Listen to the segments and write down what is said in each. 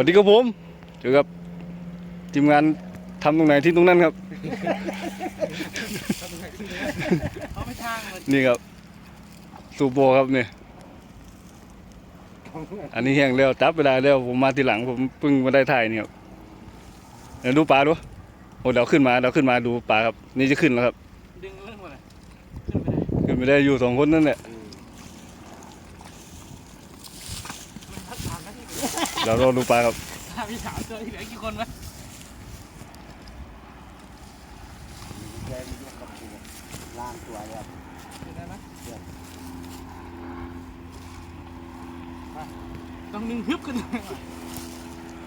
วัสดีครับผมเจอกับทีมงานทำตรงไหนที่ตรงนั้นครับ เขาไม่ทางเลยนี่ครับ สูบโบครับนี่ อันนี้แห้งแล้วจับเวลาแล้วผมมาทีหลังผมเพิ่งมาได้ถ่ายนี่ครับเดี๋ยวดูปลาดูโอ้เดี๋ยวขึ้นมาเดี๋ยวขึ้นมาดูปลาครับ นี่จะขึ้นแล้วครับ ดึงเรื่องมาเลยขึ้นไปได้ ขึ้นไม่ได้อยู่สองคนนั่นแหละ มันพัดทางนะที่ เดี๋ยวรอดูปลาครับถ้ามีสามตัวที่เหลือกี่คนวะล่างตัวเลยครับเดี๋ยวนะไปต้องนึ่งฮึบกัน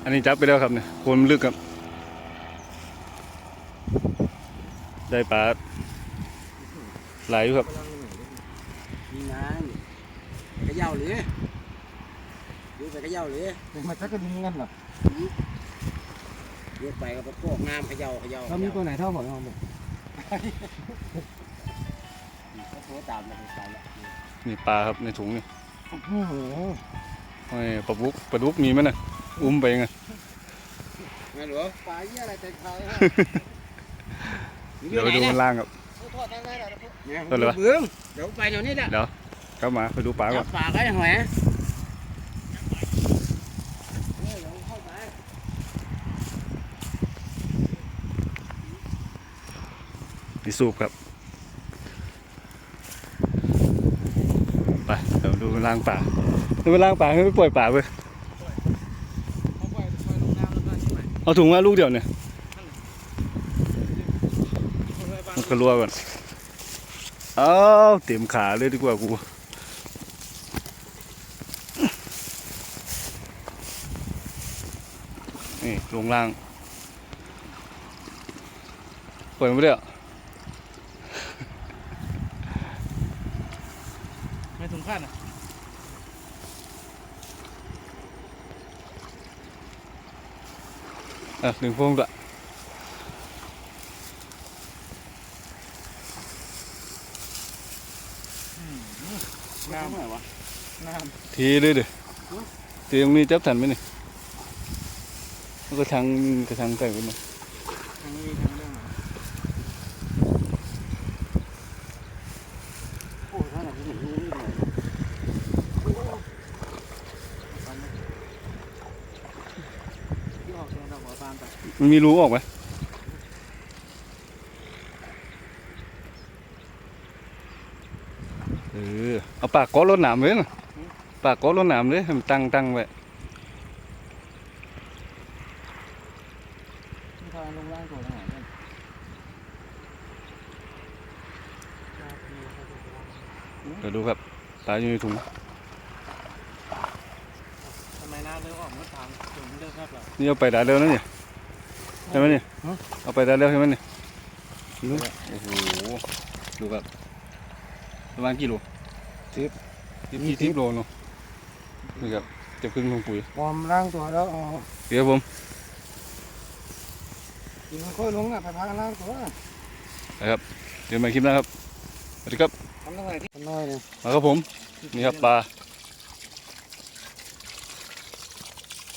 อันนี้จับไปแล้วครับเนี่ยโคนมันลึกครับ ได้ปลาหลายอยู่ครับนี่นะไปกระเย้าหรือ ดูไปกระเย้าหรือมาชักกระดิ่งงั้นเหรอเรียกไปก็ไปพวกงามเขย่าเขย่าเรามีตัวไหนเท่าของเราไหมก็โทรตามมาไปแล้วนี่ปลาครับในถุงนี่โอ้โหโอ้ยปลาดุกปลาดุกมีไหมน่ะ อุ้มไปยังไงไม่หรอปลาเยี่ยอะไรแต่เขาเดี๋ยวไปดูข้างล่างครับเนี่ยตัวอะไรวะเบื้องเดี๋ยวไปเดี๋ยวนี้แหละเดี๋ยวเข้ามาไปดูปลาก่อนปลาก็ยังหอย นี่สูบครับ ไปเดี๋ยวดูล่างป่าเดี๋ยวไปล่างป่าให้ไปปล่อยป่าไปเขาปล่อยปล่อยลงน้ำแล้วก็ที่ไหนเอาถุงมาลูกเดียวเนี่ยคนไว้บ้านมันกระรัวก่อน เอาเต็มขาเลยดีกว่ากูนี่ลงล่างปล่อยมันไม่ได้เหรอ ไม่ถุงข้านอะอะหนึ่งพวงละน้น้ำอะไรวะำน้ทีเลยเด้อทีตรงนี้จับทันไหมนี่แล้วก็ทางกระทางใส่กันมาำทางนี้ทางเรื่องไหน โอ้ท่านที่เห็นนี่นี่เลย ที่ออกเดินดอกหัวปานไป มันมีรูออกไหมเออเอาปากก้อรถหนามเลยนะปากก้อรถหนามเลยให้มันตั้งตั้งไว้ที่ทางลงล่างตัวทางไหนเนี่ยเดี๋ยวดูครับปลาอยู่ในถุงทำไมน้าเริ่มออกมาทางถึงเลิกครับเรานี่เอาไปได้เร็วนะเนี่ย ใช่ไหมเนี่ยเอาไปได้เร็วใช่ไหมเนี่ยดูโอ้โหดูครับประมาณกี่โลสิบสิบยี่สิบโลเนาะนี่ครับจะพึ่งลงปุ๋ยวอร์มล่างตัวแล้วเอาเดี๋ยวผมยิงค่อยๆลงอะไปพักกันล่างตัวนะครับเดี๋ยวมาคลิปหนะครับสวัสดีครับทำตรงไหนที่น้อยเนี่ยมาครับผมนี่ครับปลา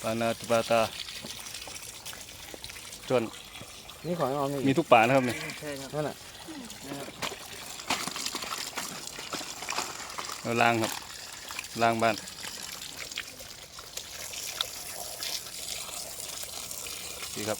ปลานาตปลาตา จนนี่ของเอามีมีทุกปลานะครับเนี่ยใช่ครับนั่นแหละเราล้างครับล้างบ้านนี่ครับ